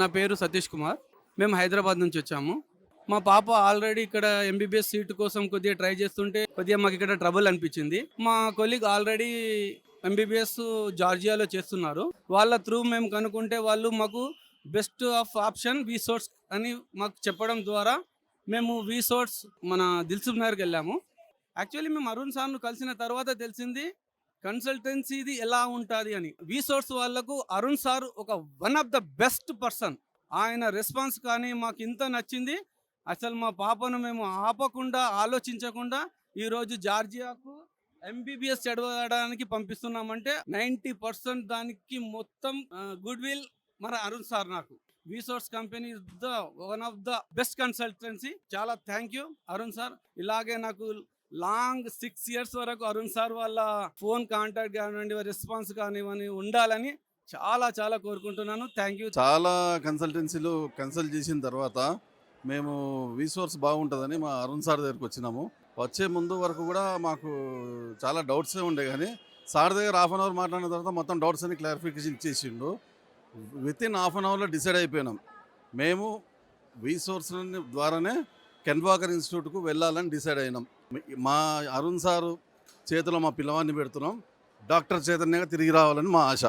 నా పేరు సతీష్ కుమార్. మేము హైదరాబాద్ నుంచి వచ్చాము. మా పాప ఆల్రెడీ ఇక్కడ ఎంబీబీఎస్ సీట్ కోసం కొద్దిగా ట్రై చేస్తుంటే కొద్దిగా మాకు ఇక్కడ ట్రబుల్ అనిపించింది. మా కొలీగ్ ఆల్రెడీ ఎంబీబీఎస్ జార్జియాలో చేస్తున్నారు. వాళ్ళ త్రూ మేము కనుక్కుంటే వాళ్ళు మాకు బెస్ట్ ఆఫ్ ఆప్షన్ వీసోర్స్ అని మాకు చెప్పడం ద్వారా మేము వీసోర్స్ మన దిల్సుఖ్ నగర్కి వెళ్ళాము. యాక్చువల్లీ మేము అరుణ్ సార్ను కలిసిన తర్వాత తెలిసింది. కన్సల్టెన్సీది ఎలా ఉంటుంది అని. వీసోర్స్ వాళ్ళకు వాళ్ళకు అరుణ్ సార్ ఒక one of the best person. ఆయన రెస్పాన్స్ కానీ మాకు ఇంత నచ్చింది. అసలు మా పాపను మేము ఆపకుండా ఆలోచించకుండా ఈరోజు జార్జియాకు ఎంబీబీఎస్ చదవడానికి పంపిస్తున్నామంటే నైంటీ పర్సెంట్ దానికి మొత్తం గుడ్ విల్ మన అరుణ్ సార్ నాకు. వీసోర్స్ company is the one of the best consultancy. చాలా థ్యాంక్ యూ అరుణ్ సార్. ఇలాగే నాకు లాంగ్ సిక్స్ ఇయర్స్ వరకు అరుణ్ సార్ వాళ్ళ ఫోన్ కాంటాక్ట్ కానివ్వండి రెస్పాన్స్ కానివ్వండి ఉండాలని చాలా చాలా కోరుకుంటున్నాను. థ్యాంక్ యూ చాలా కన్సల్టెన్సీలు కన్సల్ట్ చేసిన తర్వాత మేము రీసోర్స్ బాగుంటుందని మా అరుణ్ సార్ దగ్గరికి వచ్చినాము. వచ్చే ముందు వరకు కూడా మాకు చాలా డౌట్సే ఉండే కానీ సార్ దగ్గర హాఫ్ అన్ అవర్ మాట్లాడిన తర్వాత మొత్తం డౌట్స్ అని క్లారిఫికేషన్ ఇచ్చేసిండు విత్ ఇన్ హాఫ్ అన్ అవర్లో డిసైడ్ అయిపోయినాం. మేము రీసోర్స్ ద్వారానే కెన్వాకర్ ఇన్స్టిట్యూట్కు వెళ్ళాలని డిసైడ్ అయినాం. మా అరుణ్ సారు చేతిలో మా పిల్లవాడిని పెడుతున్నాం. డాక్టర్ చైతన్యంగా తిరిగి రావాలని మా ఆశ.